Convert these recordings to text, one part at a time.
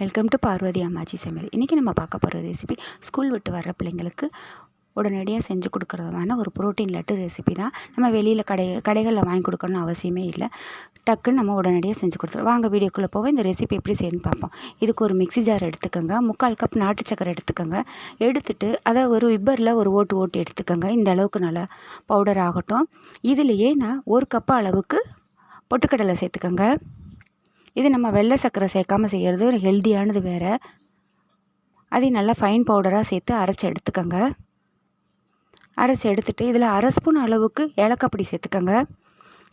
Welcome to Parvati அம்மாச்சி சமையல் இன்றைக்கி நம்ம பார்க்க போகிற ரெசிபி ஸ்கூல் விட்டு வர்ற பிள்ளைங்களுக்கு உடனடியாக செஞ்சு கொடுக்குறதுமான ஒரு ப்ரோட்டீன் லட்டு ரெசிபி தான். நம்ம வெளியில் கடை கடைகளில் வாங்கி கொடுக்கணும்னு அவசியமே இல்லை. டக்குன்னு நம்ம உடனடியாக செஞ்சு கொடுத்துருவோம் வாங்க வீடியோக்குள்ளே போவோம். இந்த ரெசிபி எப்படி செய்யணும்னு பார்ப்போம். இதுக்கு ஒரு மிக்ஸி ஜார் எடுத்துக்கோங்க. முக்கால் கப் நாட்டு சக்கரை எடுத்துக்கோங்க. எடுத்துட்டு அதை ஒரு விப்பரில் ஒரு ஓட்டு ஓட்டு எடுத்துக்கோங்க. இந்த அளவுக்கு நல்லா பவுடர் ஆகட்டும். இதுலேயே நான் ஒரு கப் அளவுக்கு பொட்டுக்கடலை சேர்த்துக்கோங்க. இது நம்ம வெள்ளை சர்க்கரை சேர்க்காமல் செய்கிறது ஒரு ஹெல்த்தியானது வேறு. அதையும் நல்லா ஃபைன் பவுடராக சேர்த்து அரைச்சி எடுத்துக்கோங்க. அரைச்சி எடுத்துகிட்டு இதில் அரை ஸ்பூன் அளவுக்கு ஏலக்காய் சேர்த்துக்கோங்க.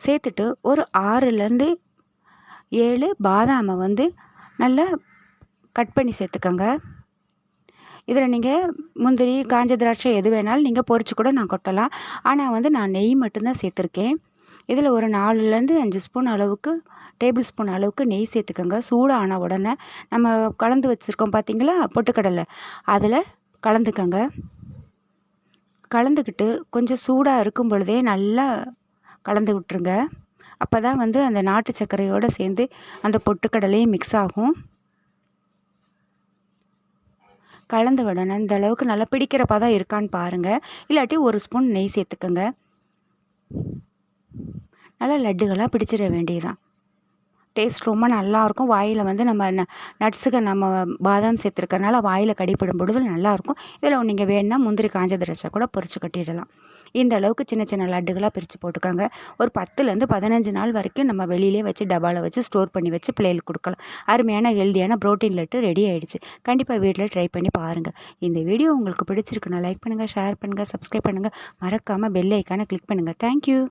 சேர்த்துட்டு ஒரு ஆறுலேருந்து ஏழு பாதாமை வந்து நல்லா கட் பண்ணி சேர்த்துக்கோங்க. இதில் நீங்கள் முந்திரி காஞ்ச திராட்சை எது வேணாலும் நீங்கள் பொறிச்சு கூட நான் கொட்டலாம். ஆனால் வந்து நான் நெய் மட்டும்தான் சேர்த்துருக்கேன். இதில் ஒரு நாலுலேருந்து அஞ்சு ஸ்பூன் அளவுக்கு டேபிள் ஸ்பூன் அளவுக்கு நெய் சேர்த்துக்கோங்க. சூடான உடனே நம்ம கலந்து வச்சுருக்கோம் பார்த்தீங்களா? பொட்டுக்கடலை. அதில் கலந்துக்கோங்க. கலந்துக்கிட்டு கொஞ்சம் சூடாக இருக்கும் பொழுதே நல்லா கலந்து விட்டுருங்க. அப்போ தான் வந்து அந்த நாட்டு சர்க்கரையோடு சேர்ந்து அந்த பொட்டுக்கடலையும் மிக்ஸ் ஆகும். கலந்து விடணும் இந்த அளவுக்கு நல்லா பிடிக்கிறப்பா தான் இருக்கான்னு பாருங்கள் இல்லாட்டி ஒரு ஸ்பூன் நெய் சேர்த்துக்கோங்க. நல்லா லட்டுகளாக பிடிச்சிட வேண்டியதுதான். டேஸ்ட் ரொம்ப நல்லாயிருக்கும். வாயில் வந்து நம்ம ந நட்ஸுக்கு நம்ம பாதாம் சேர்த்துருக்கறனால வாயில் கடிப்படும் பொழுது நல்லாயிருக்கும். இதில் நீங்கள் வேணுன்னா முந்திரி காஞ்ச திரைச்சா கூட பொறிச்சு கட்டிடலாம். இந்த அளவுக்கு சின்ன சின்ன லட்டுகளாக பிரித்து போட்டுக்கோங்க. ஒரு பத்துலேருந்து பதினஞ்சு நாள் வரைக்கும் நம்ம வெளியிலே வச்சு டப்பாவில் வச்சு ஸ்டோர் பண்ணி வச்சு பிள்ளைகளுக்கு கொடுக்கலாம். அருமையான ஹெல்தியான ப்ரோட்டீன் லட்டு ரெடி ஆகிடுச்சு கண்டிப்பாக வீட்டில் ட்ரை பண்ணி பாருங்கள் இந்த வீடியோ உங்களுக்கு பிடிச்சிருக்குன்னா லைக் பண்ணுங்கள் ஷேர் பண்ணுங்கள் சப்ஸ்கிரைப் பண்ணுங்கள் மறக்காமல் பெல் ஐக்கானை கிளிக் பண்ணுங்கள் தேங்க்யூ